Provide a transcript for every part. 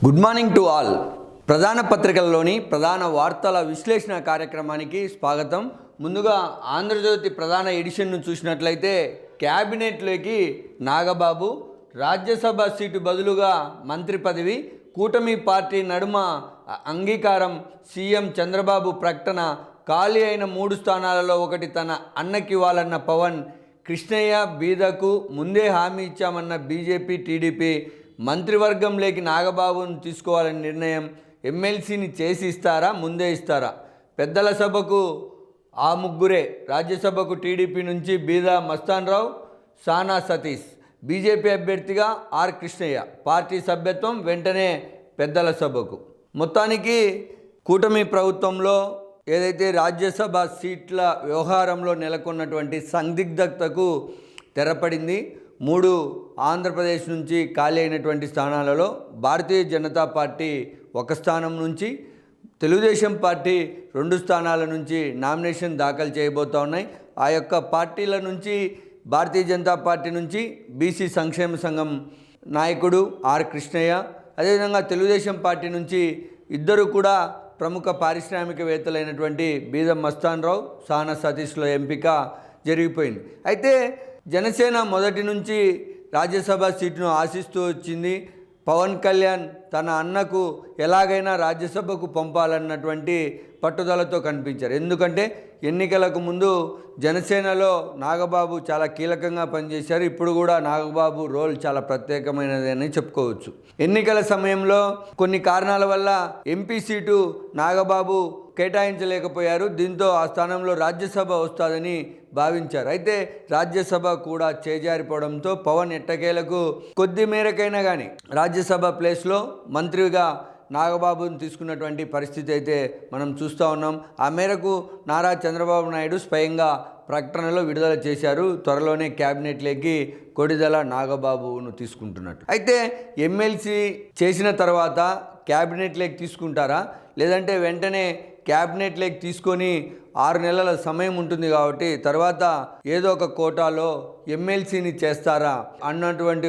Good morning to all ప్రధాన పత్రికల్లోని ప్రధాన వార్తల విశ్లేషణ కార్యక్రమానికి స్వాగతం. ముందుగా ఆంధ్రజ్యోతి ప్రధాన ఎడిషన్ను చూసినట్లయితే క్యాబినెట్లోకి నాగబాబు రాజ్యసభ సీటు బదులుగా మంత్రి పదవి కూటమి పార్టీ నడుమ అంగీకారం సీఎం చంద్రబాబు ప్రకటన ఖాళీ అయిన మూడు స్థానాలలో ఒకటి తన అన్నకివ్వాలన్న పవన్ కృష్ణయ్య బీదకు ముందే హామీ ఇచ్చామన్న బీజేపీ టీడీపీ మంత్రివర్గంలోకి నాగబాబును తీసుకోవాలని నిర్ణయం ఎమ్మెల్సీని చేసి ఇస్తారా ముందే ఇస్తారా? పెద్దల సభకు ఆ ముగ్గురే రాజ్యసభకు టీడీపీ నుంచి బీదా మస్తాన్ రావు సానా సతీష్. బీజేపీ అభ్యర్థిగా ఆర్ కృష్ణయ్య. పార్టీ సభ్యత్వం వెంటనే పెద్దల సభకు. మొత్తానికి కూటమి ప్రభుత్వంలో ఏదైతే రాజ్యసభ సీట్ల వ్యవహారంలో నెలకొన్నటువంటి సందిగ్ధతకు తెరపడింది మూడు ఆంధ్రప్రదేశ్ నుంచి ఖాళీ అయినటువంటి స్థానాలలో భారతీయ జనతా పార్టీ ఒక స్థానం నుంచి తెలుగుదేశం పార్టీ రెండు స్థానాల నుంచి నామినేషన్ దాఖలు చేయబోతా ఉన్నాయి. ఆ యొక్క పార్టీల నుంచి భారతీయ జనతా పార్టీ నుంచి బీసీ సంక్షేమ సంఘం నాయకుడు ఆర్ కృష్ణయ్య అదేవిధంగా తెలుగుదేశం పార్టీ నుంచి ఇద్దరు కూడా ప్రముఖ పారిశ్రామికవేత్తలైనటువంటి బీదం మస్తాన్ రావు సానా సతీష్ల ఎంపిక జరిగిపోయింది. అయితే జనసేన మొదటి నుంచి రాజ్యసభ సీటును ఆశిస్తూ వచ్చింది. పవన్ కళ్యాణ్ తన అన్నకు ఎలాగైనా రాజ్యసభకు పంపాలన్నటువంటి పట్టుదలతో కనిపించారు. ఎందుకంటే ఎన్నికలకు ముందు జనసేనలో నాగబాబు చాలా కీలకంగా పనిచేశారు. ఇప్పుడు కూడా నాగబాబు రోల్ చాలా ప్రత్యేకమైనది అని చెప్పుకోవచ్చు. ఎన్నికల సమయంలో కొన్ని కారణాల వల్ల ఎంపీ సీటు నాగబాబు కేటాయించలేకపోయారు. దీంతో ఆ స్థానంలో రాజ్యసభ వస్తుందని భావించారు. అయితే రాజ్యసభ కూడా చేజారిపోవడంతో పవన్ ఎట్టకేలకు కొద్ది మేరకైనా కానీ రాజ్యసభ ప్లేస్లో మంత్రిగా నాగబాబును తీసుకున్నటువంటి పరిస్థితి అయితే మనం చూస్తూ ఉన్నాం. ఆ మేరకు నారా చంద్రబాబు నాయుడు స్వయంగా ప్రకటనలో విడుదల చేశారు. త్వరలోనే క్యాబినెట్లోకి కొడిదల నాగబాబును తీసుకుంటున్నట్టు. అయితే ఎమ్మెల్సీ చేసిన తర్వాత క్యాబినెట్లోకి తీసుకుంటారా? లేదంటే వెంటనే క్యాబినెట్లోకి తీసుకొని ఆరు నెలల సమయం ఉంటుంది కాబట్టి తర్వాత ఏదో ఒక కోటాలో ఎమ్మెల్సీని చేస్తారా అన్నటువంటి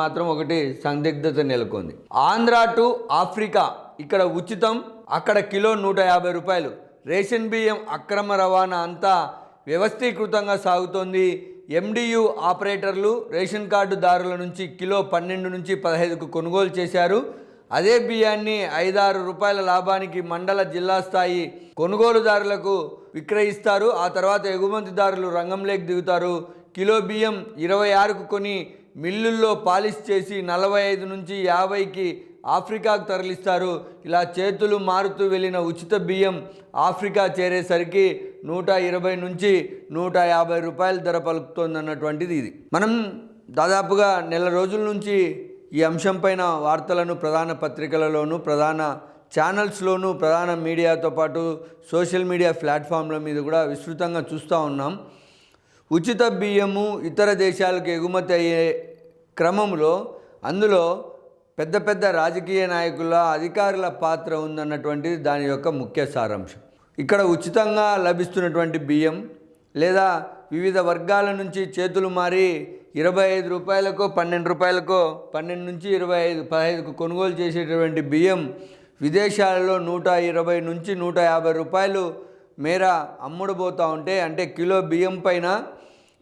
మాత్రం ఒకటి సందిగ్ధత నెలకొంది. ఆంధ్ర టు ఆఫ్రికా ఇక్కడ ఉచితం అక్కడ కిలో నూట యాభై రూపాయలు. రేషన్ బియ్యం అక్రమ రవాణా అంతా వ్యవస్థీకృతంగా సాగుతోంది. ఎండియు ఆపరేటర్లు రేషన్ కార్డుదారుల నుంచి కిలో పన్నెండు నుంచి పదహైదుకు కొనుగోలు చేశారు. అదే బియ్యాన్ని ఐదారు రూపాయల లాభానికి మండల జిల్లా స్థాయి కొనుగోలుదారులకు విక్రయిస్తారు. ఆ తర్వాత ఎగుమతిదారులు రంగంలోకి దిగుతారు. కిలో బియ్యం ఇరవై ఆరుకు కొని మిల్లుల్లో పాలిష్ చేసి నలభై ఐదు నుంచి యాభైకి ఆఫ్రికాకు తరలిస్తారు. ఇలా చేతులు మారుతూ వెళ్ళిన ఉచిత బియ్యం ఆఫ్రికా చేరేసరికి నూట ఇరవై నుంచి నూట యాభై రూపాయల ధర పలుకుతోంది అన్నటువంటిది ఇది. మనం దాదాపుగా నెల రోజుల నుంచి ఈ అంశంపైన వార్తలను ప్రధాన పత్రికలలోనూ ప్రధాన ఛానల్స్లోనూ ప్రధాన మీడియాతో పాటు సోషల్ మీడియా ప్లాట్ఫామ్ల మీద కూడా విస్తృతంగా చూస్తూ ఉన్నాం. ఉచిత బియ్యము ఇతర దేశాలకు ఎగుమతి అయ్యే క్రమంలో అందులో పెద్ద పెద్ద రాజకీయ నాయకుల అధికారుల పాత్ర ఉందన్నటువంటిది దాని యొక్క ముఖ్య సారాంశం. ఇక్కడ ఉచితంగా లభిస్తున్నటువంటి బియ్యం లేదా వివిధ వర్గాల నుంచి చేతులు మారి ఇరవై ఐదు రూపాయలకో పన్నెండు రూపాయలకో పన్నెండు నుంచి ఇరవై ఐదు పదహైదుకు కొనుగోలు చేసేటటువంటి బియ్యం విదేశాలలో నూట ఇరవై నుంచి నూట యాభై రూపాయలు మేర అమ్ముడుపోతూ ఉంటే అంటే కిలో బియ్యం పైన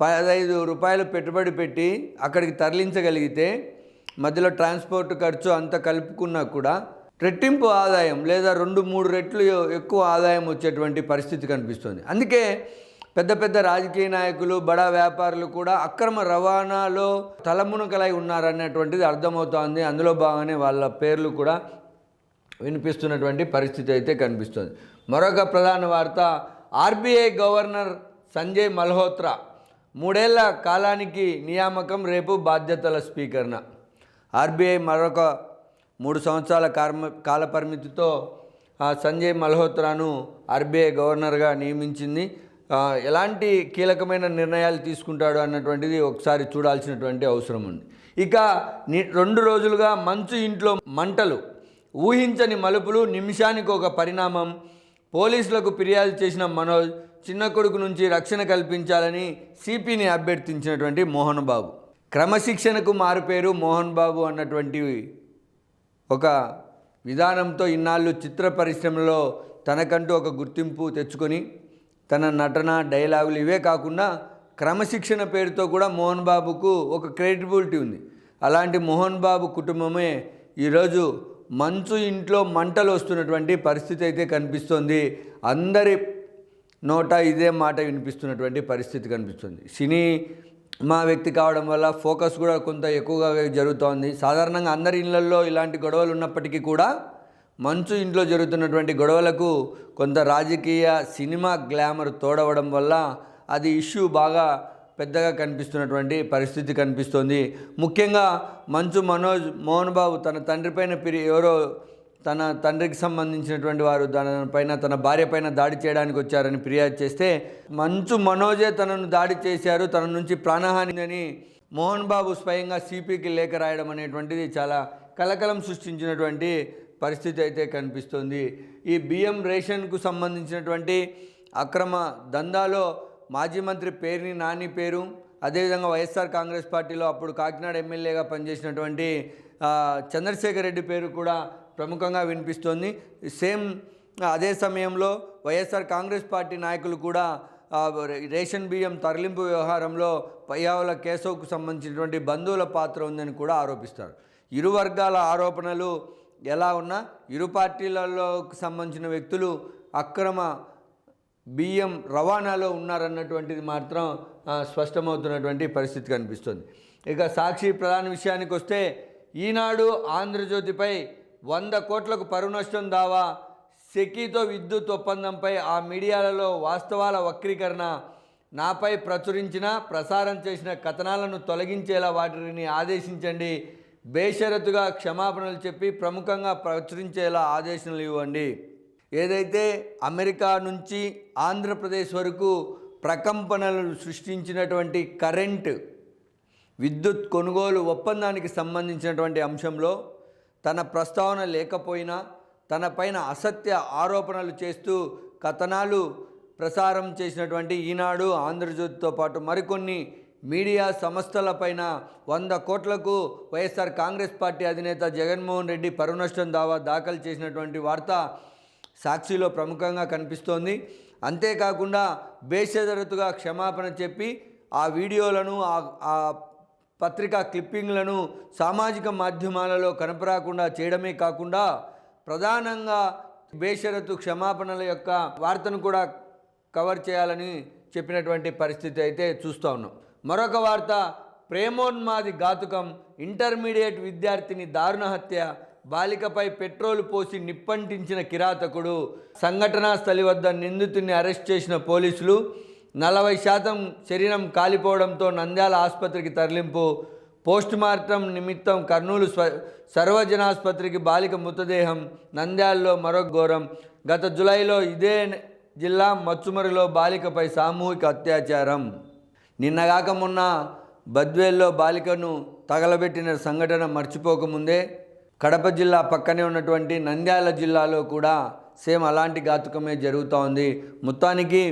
పదహైదు రూపాయలు పెట్టుబడి పెట్టి అక్కడికి తరలించగలిగితే మధ్యలో ట్రాన్స్పోర్ట్ ఖర్చు అంత కలుపుకున్నా కూడా రెట్టింపు ఆదాయం లేదా రెండు మూడు రెట్లు ఎక్కువ ఆదాయం వచ్చేటువంటి పరిస్థితి కనిపిస్తుంది. అందుకే పెద్ద పెద్ద రాజకీయ నాయకులు బడా వ్యాపారులు కూడా అక్రమ రవాణాలో తలమునకలై ఉన్నారనేటువంటిది అర్థమవుతోంది. అందులో భాగంగానే వాళ్ళ పేర్లు కూడా వినిపిస్తున్నటువంటి పరిస్థితి అయితే కనిపిస్తుంది. మరొక ప్రధాన వార్త ఆర్బీఐ గవర్నర్ సంజయ్ మల్హోత్రా మూడేళ్ళ కాలానికి నియామకం రేపు బాధ్యతల స్వీకరణ ఆర్బీఐ మరొక మూడు సంవత్సరాల కార్మ కాలపరిమితితో ఆ, సంజయ్ మల్హోత్రాను ఆర్బీఐ గవర్నర్గా నియమించింది. ఎలాంటి కీలకమైన నిర్ణయాలు తీసుకుంటాడు అన్నటువంటిది ఒకసారి చూడాల్సినటువంటి అవసరం ఉంది. ఇక ని- రెండు రోజులుగా మంచు ఇంట్లో మంటలు ఊహించని మలుపులు నిమిషానికి ఒక పరిణామం పోలీసులకు ఫిర్యాదు చేసిన మనోజ్ చిన్న కొడుకు నుంచి రక్షణ కల్పించాలని సిపిని అభ్యర్థించినటువంటి మోహన్ బాబు. క్రమశిక్షణకు మారుపేరు మోహన్ బాబు అన్నటువంటి ఒక విధానంతో ఇన్నాళ్ళు చిత్ర పరిశ్రమలో తనకంటూ ఒక గుర్తింపు తెచ్చుకొని తన నటన డైలాగులు ఇవే కాకుండా క్రమశిక్షణ పేరుతో కూడా మోహన్ బాబుకు ఒక క్రెడిబిలిటీ ఉంది. అలాంటి మోహన్ బాబు కుటుంబమే ఈరోజు మంచు ఇంట్లో మంటలు వస్తున్నటువంటి పరిస్థితి అయితే కనిపిస్తోంది. అందరి నోట ఇదే మాట వినిపిస్తున్నటువంటి పరిస్థితి కనిపిస్తుంది. సినీ మా వ్యక్తి కావడం వల్ల ఫోకస్ కూడా కొంత ఎక్కువగా జరుగుతోంది. సాధారణంగా అందరి ఇళ్ళలో ఇలాంటి గొడవలు ఉన్నప్పటికీ కూడా మంచు ఇంట్లో జరుగుతున్నటువంటి గొడవలకు కొంత రాజకీయ సినిమా గ్లామర్ తోడవడం వల్ల అది ఇష్యూ బాగా పెద్దగా కనిపిస్తున్నటువంటి పరిస్థితి కనిపిస్తోంది. ముఖ్యంగా మంచు మనోజ్ మోహన్ బాబు తన తండ్రి పైన పిరి ఎవరో తన తండ్రికి సంబంధించినటువంటి వారు తన పైన తన భార్య పైన దాడి చేయడానికి వచ్చారని ఫిర్యాదు చేస్తే మంచు మనోజే తనను దాడి చేశారు తన నుంచి ప్రాణహాని అని మోహన్ బాబు స్వయంగా సిపికి లేఖ రాయడం అనేటువంటిది చాలా కలకలం సృష్టించినటువంటి పరిస్థితి అయితే కనిపిస్తుంది. ఈ బియ్యం రేషన్కు సంబంధించినటువంటి అక్రమ దందాలో మాజీ మంత్రి పేరుని నాని పేరు అదేవిధంగా వైఎస్ఆర్ కాంగ్రెస్ పార్టీలో అప్పుడు కాకినాడ ఎమ్మెల్యేగా పనిచేసినటువంటి చంద్రశేఖర్ రెడ్డి పేరు కూడా ప్రముఖంగా వినిపిస్తోంది. సేమ్ అదే సమయంలో వైఎస్ఆర్ కాంగ్రెస్ పార్టీ నాయకులు కూడా రేషన్ బియ్యం తరలింపు వ్యవహారంలో పయ్యావుల కేశవ్కు సంబంధించినటువంటి బంధువుల పాత్ర ఉందని కూడా ఆరోపిస్తారు. ఇరు వర్గాల ఆరోపణలు ఎలా ఉన్నా ఇరు పార్టీలలోకి సంబంధించిన వ్యక్తులు అక్రమ బియ్యం రవాణాలో ఉన్నారన్నటువంటిది మాత్రం స్పష్టమవుతున్నటువంటి పరిస్థితి కనిపిస్తుంది. ఇక సాక్షి ప్రధాన విషయానికి వస్తే ఈనాడు ఆంధ్రజ్యోతిపై వంద కోట్లకు పరువు నష్టం దావా సెకీతో విద్యుత్ ఒప్పందంపై ఆ మీడియాలలో వాస్తవాల వక్రీకరణ నాపై ప్రచురించిన ప్రసారం చేసిన కథనాలను తొలగించేలా వాటిని ఆదేశించండి. బేషరతుగా క్షమాపణలు చెప్పి ప్రముఖంగా ప్రచురించేలా ఆదేశాలు ఇవ్వండి. ఏదైతే అమెరికా నుంచి ఆంధ్రప్రదేశ్ వరకు ప్రకంపనలు సృష్టించినటువంటి కరెంట్ విద్యుత్ కొనుగోలు ఒప్పందానికి సంబంధించినటువంటి అంశంలో తన ప్రస్తావన లేకపోయినా తనపైన అసత్య ఆరోపణలు చేస్తూ కథనాలు ప్రసారం చేసినటువంటి ఈనాడు ఆంధ్రజ్యోతితో పాటు మరికొన్ని మీడియా సంస్థలపైన వంద కోట్లకు వైఎస్ఆర్ కాంగ్రెస్ పార్టీ అధినేత జగన్మోహన్ రెడ్డి పరునష్టం దావా దాఖలు చేసినటువంటి వార్త సాక్షిలో ప్రముఖంగా కనిపిస్తోంది. అంతేకాకుండా బేషరతుగా క్షమాపణ చెప్పి ఆ వీడియోలను ఆ- ఆ పత్రికా క్లిప్పింగ్లను సామాజిక మాధ్యమాలలో కనపరాకుండా చేయడమే కాకుండా ప్రధానంగా బేషరతు క్షమాపణల యొక్క వార్తను కూడా కవర్ చేయాలని చెప్పినటువంటి పరిస్థితి అయితే చూస్తూ ఉన్నాం. మరొక వార్త ప్రేమోన్మాది ఘాతుకం ఇంటర్మీడియట్ విద్యార్థిని దారుణ హత్య బాలికపై పెట్రోల్ పోసి నిప్పంటించిన కిరాతకుడు సంఘటనా స్థలి వద్ద నిందితుడిని అరెస్ట్ చేసిన పోలీసులు నలభై శాతం శరీరం కాలిపోవడంతో నంద్యాల ఆసుపత్రికి తరలింపు పోస్ట్ మార్టం నిమిత్తం కర్నూలు స్వ సర్వజనాసుపత్రికి బాలిక మృతదేహం నంద్యాలలో మరో ఘోరం. గత జులైలో ఇదే జిల్లా మచ్చుమరిలో బాలికపై సామూహిక అత్యాచారం. నిన్నగాక మొన్న బద్వేల్లో బాలికను తగలబెట్టిన సంఘటన మర్చిపోకముందే కడప జిల్లా పక్కనే ఉన్నటువంటి నంద్యాల జిల్లాలో కూడా సేమ్ అలాంటి ఘాతుకమే జరుగుతూ ఉంది. మొత్తానికి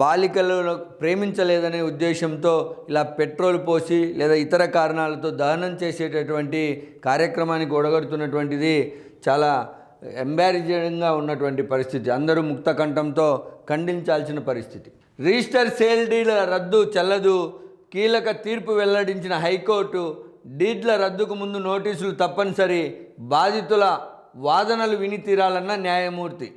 బాలికలను ప్రేమించలేదనే ఉద్దేశంతో ఇలా పెట్రోల్ పోసి లేదా ఇతర కారణాలతో దహనం చేసేటటువంటి కార్యక్రమానికి ఒడగడుతున్నటువంటిది చాలా ఎంబారేజింగ్గా ఉన్నటువంటి పరిస్థితి. అందరూ ముక్త కంఠంతో ఖండించాల్సిన పరిస్థితి. రిజిస్టర్ సేల్ డీల రద్దు చెల్లదు. కీలక తీర్పు వెల్లడించిన హైకోర్టు డీడ్ల రద్దుకు ముందు నోటీసులు తప్పనిసరి. బాధితుల వాదనలు విని తీరాలన్న న్యాయమూర్తి.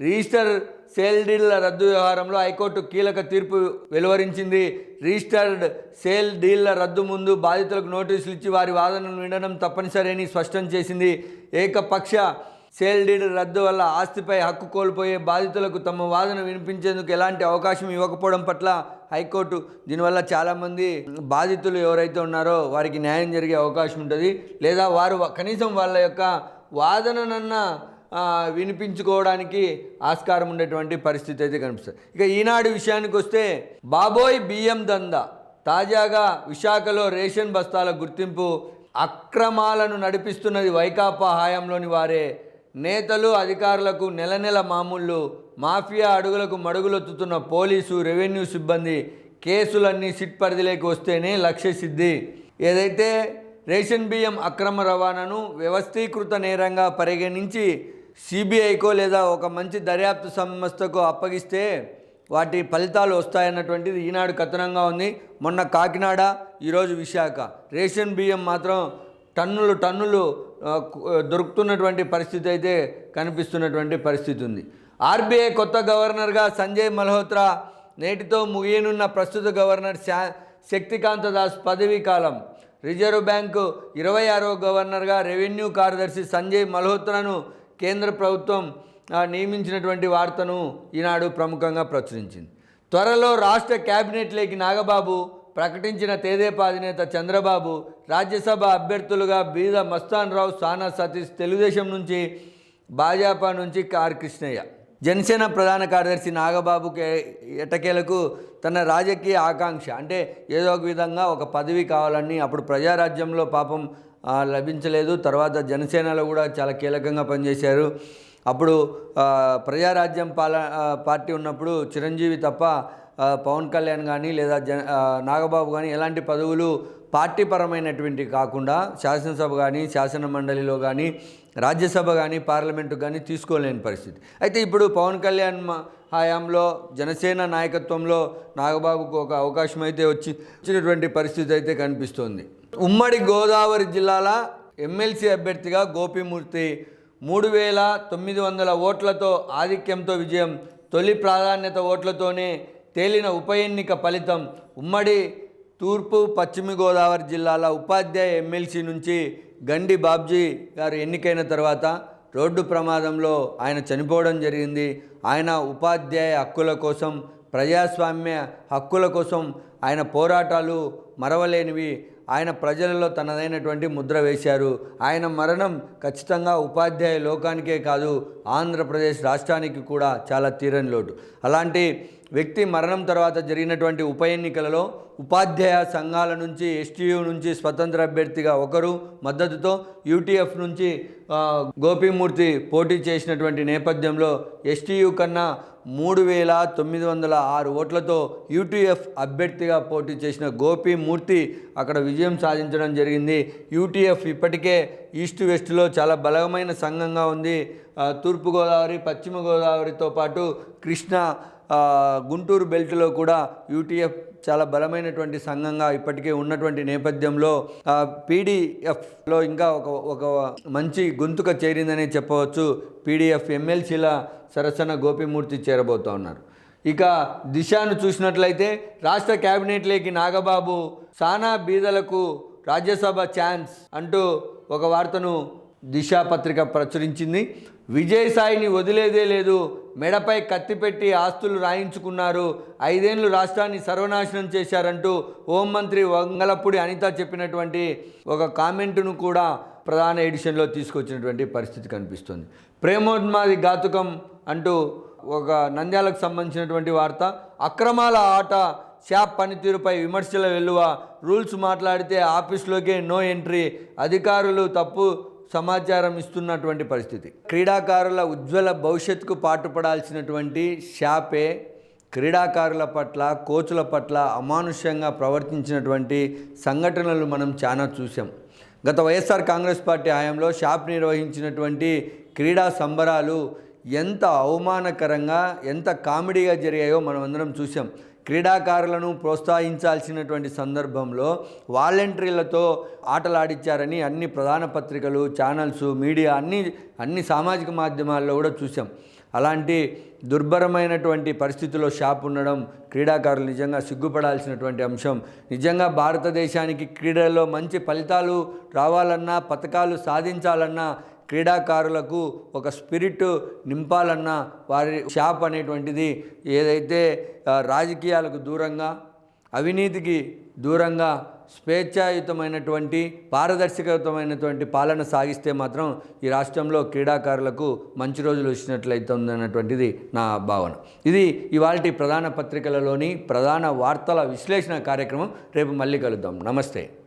రిజిస్టర్ సేల్ డీల్ల రద్దు వ్యవహారంలో హైకోర్టు కీలక తీర్పు వెలువరించింది. రిజిస్టర్డ్ సేల్ డీల్ల రద్దు ముందు బాధితులకు నోటీసులు ఇచ్చి వారి వాదనలు వినడం తప్పనిసరి అని స్పష్టం చేసింది. ఏకపక్ష సేల్ డీడ్ రద్దు వల్ల ఆస్తిపై హక్కు కోల్పోయే బాధితులకు తమ వాదన వినిపించేందుకు ఎలాంటి అవకాశం ఇవ్వకపోవడం పట్ల హైకోర్టు దీనివల్ల చాలామంది బాధితులు ఎవరైతే ఉన్నారో వారికి న్యాయం జరిగే అవకాశం ఉంటుంది. లేదా వారు కనీసం వాళ్ళ యొక్క వాదననన్నా వినిపించుకోవడానికి ఆస్కారం ఉండేటువంటి పరిస్థితి అయితే కనిపిస్తుంది. ఇక ఈనాడు విషయానికి వస్తే బాబోయ్ బియ్యం దందా తాజాగా విశాఖలో రేషన్ బస్తాల గుర్తింపు అక్రమాలను నడిపిస్తున్నది వైకాపా హయాంలోని వారే. నేతలు అధికారులకు నెల నెల మామూళ్ళు మాఫియా అడుగులకు మడుగులొత్తుతున్న పోలీసు రెవెన్యూ సిబ్బంది కేసులన్నీ సిట్ పరిధిలోకి వస్తేనే లక్ష్య సిద్ధి. ఏదైతే రేషన్ బియ్యం అక్రమ రవాణాను వ్యవస్థీకృత నేరంగా పరిగణించి సిబిఐకో లేదా ఒక మంచి దర్యాప్తు సంస్థకు అప్పగిస్తే వాటి ఫలితాలు వస్తాయన్నటువంటిది ఈనాడు కథనంగా ఉంది. మొన్న కాకినాడ ఈరోజు విశాఖ. రేషన్ బియ్యం మాత్రం టన్నులు టన్నులు దొరుకుతున్నటువంటి పరిస్థితి అయితే కనిపిస్తున్నటువంటి పరిస్థితి ఉంది. ఆర్బీఐ కొత్త గవర్నర్గా సంజయ్ మల్హోత్రా నేటితో ముగియనున్న ప్రస్తుత గవర్నర్ శా శక్తికాంత దాస్ పదవీ కాలం. రిజర్వ్ బ్యాంకు ఇరవై ఆరో గవర్నర్గా రెవెన్యూ కార్యదర్శి సంజయ్ మల్హోత్రాను కేంద్ర ప్రభుత్వం నియమించినటువంటి వార్తను ఈనాడు ప్రముఖంగా ప్రచురించింది. త్వరలో రాష్ట్ర కేబినెట్లోకి నాగబాబు ప్రకటించిన తెదేపా అధినేత చంద్రబాబు రాజ్యసభ అభ్యర్థులుగా బీద మస్తాన్ రావు సానా సతీష్ తెలుగుదేశం నుంచి భాజపా నుంచి కార్ కృష్ణయ్య. జనసేన ప్రధాన కార్యదర్శి నాగబాబు ఎటకేలకు తన రాజకీయ ఆకాంక్ష. అంటే ఏదో ఒక విధంగా ఒక పదవి కావాలని అప్పుడు ప్రజారాజ్యంలో పాపం లభించలేదు. తర్వాత జనసేనలో కూడా చాలా కీలకంగా పనిచేశారు. అప్పుడు ప్రజారాజ్యం పాల పార్టీ ఉన్నప్పుడు చిరంజీవి తప్ప పవన్ కళ్యాణ్ కానీ లేదా జన నాగబాబు కానీ ఎలాంటి పదవులు పార్టీ పరమైనటువంటి కాకుండా శాసనసభ కానీ శాసన మండలిలో కానీ రాజ్యసభ కానీ పార్లమెంటు కానీ తీసుకోలేని పరిస్థితి. అయితే ఇప్పుడు పవన్ కళ్యాణ్ హయాంలో జనసేన నాయకత్వంలో నాగబాబుకు ఒక అవకాశం అయితే వచ్చి వచ్చినటువంటి పరిస్థితి అయితే కనిపిస్తోంది. ఉమ్మడి గోదావరి జిల్లాల ఎమ్మెల్సీ అభ్యర్థిగా గోపిమూర్తి మూడు వేల తొమ్మిది వందల ఓట్లతో ఆధిక్యంతో విజయం తొలి ప్రాధాన్యత ఓట్లతోనే తేలిన ఉప ఎన్నిక ఫలితం ఉమ్మడి తూర్పు పశ్చిమ గోదావరి జిల్లాల ఉపాధ్యాయ ఎమ్మెల్సీ నుంచి గండి బాబ్జీ గారు ఎన్నికైన తర్వాత రోడ్డు ప్రమాదంలో ఆయన చనిపోవడం జరిగింది. ఆయన ఉపాధ్యాయ హక్కుల కోసం ప్రజాస్వామ్య హక్కుల కోసం ఆయన పోరాటాలు మరవలేనివి. ఆయన ప్రజలలో తనదైనటువంటి ముద్ర వేశారు. ఆయన మరణం ఖచ్చితంగా ఉపాధ్యాయ లోకానికే కాదు ఆంధ్రప్రదేశ్ రాష్ట్రానికి కూడా చాలా తీరని లోటు. అలాంటి వ్యక్తి మరణం తర్వాత జరిగినటువంటి ఉప ఎన్నికలలో ఉపాధ్యాయ సంఘాల నుంచి ఎస్టీయూ నుంచి స్వతంత్ర అభ్యర్థిగా ఒకరు మద్దతుతో యూటీఎఫ్ నుంచి గోపీమూర్తి పోటీ చేసినటువంటి నేపథ్యంలో ఎస్టీయూ కన్నా మూడు వేల తొమ్మిది వందల ఆరు ఓట్లతో యూటీఎఫ్ అభ్యర్థిగా పోటీ చేసిన గోపీమూర్తి అక్కడ విజయం సాధించడం జరిగింది. యూటీఎఫ్ ఇప్పటికే ఈస్ట్ వెస్ట్లో చాలా బలమైన సంఘంగా ఉంది. తూర్పుగోదావరి పశ్చిమ గోదావరితో పాటు కృష్ణా గుంటూరు బెల్ట్లో కూడా యూటీఎఫ్ చాలా బలమైనటువంటి సంఘంగా ఇప్పటికే ఉన్నటువంటి నేపథ్యంలో పీడీఎఫ్లో ఇంకా ఒక ఒక మంచి గొంతుక చేరిందనే చెప్పవచ్చు. పీడీఎఫ్ ఎమ్మెల్సీల సరసన గోపిమూర్తి చేరబోతూ ఉన్నారు. ఇక దిశను చూసినట్లయితే రాష్ట్ర క్యాబినెట్లోకి నాగబాబు సానా బీదలకు రాజ్యసభ ఛాన్స్ అంటూ ఒక వార్తను దిశా పత్రిక ప్రచురించింది. విజయసాయిని వదిలేదే లేదు. మెడపై కత్తి పెట్టి ఆస్తులు రాయించుకున్నారు. ఐదేళ్ళు రాష్ట్రాన్ని సర్వనాశనం చేశారంటూ హోంమంత్రి వంగలపూడి అనిత చెప్పినటువంటి ఒక కామెంటును కూడా ప్రధాన ఎడిషన్లో తీసుకొచ్చినటువంటి పరిస్థితి కనిపిస్తుంది. ప్రేమోన్మాది ఘాతుకం అంటూ ఒక నంద్యాలకు సంబంధించినటువంటి వార్త. అక్రమాల ఆట షాప్ పనితీరుపై విమర్శల వెలువ రూల్స్ మాట్లాడితే ఆఫీస్లోకే నో ఎంట్రీ అధికారులు తప్పు సమాచారం ఇస్తున్నటువంటి పరిస్థితి. క్రీడాకారుల ఉజ్వల భవిష్యత్తుకు పాటుపడాల్సినటువంటి షాపే క్రీడాకారుల పట్ల కోచుల పట్ల అమానుష్యంగా ప్రవర్తించినటువంటి సంఘటనలు మనం చాలా చూసాం గత Y S R Congress party హయాంలో షాప్ నిర్వహించినటువంటి క్రీడా సంబరాలు ఎంత అవమానకరంగా ఎంత కామెడీగా జరిగాయో మనం అందరం చూసాం క్రీడాకారులను ప్రోత్సహించాల్సినటువంటి సందర్భంలో వాలంటీర్లతో ఆటలాడించారని అన్ని ప్రధాన పత్రికలు ఛానల్స్ మీడియా అన్ని అన్ని సామాజిక మాధ్యమాల్లో కూడా చూసాం అలాంటి దుర్భరమైనటువంటి పరిస్థితిలో షాప్ ఉండడం క్రీడాకారులు నిజంగా సిగ్గుపడాల్సినటువంటి అంశం. నిజంగా భారతదేశానికి క్రీడల్లో మంచి ఫలితాలు రావాలన్నా పథకాలు సాధించాలన్నా క్రీడాకారులకు ఒక స్పిరిట్ నింపాలన్న వారి షాప్ అనేటువంటిది ఏదైతే రాజకీయాలకు దూరంగా అవినీతికి దూరంగా స్వేచ్ఛాయుతమైనటువంటి పారదర్శకతమైనటువంటి పాలన సాగిస్తే మాత్రం ఈ రాష్ట్రంలో క్రీడాకారులకు మంచి రోజులు వచ్చినట్లయితుందన్నటువంటిది నా భావన. ఇది ఇవాళ ప్రధాన పత్రికలలోని ప్రధాన వార్తల విశ్లేషణ కార్యక్రమం. రేపు మళ్ళీ కలుద్దాం. నమస్తే.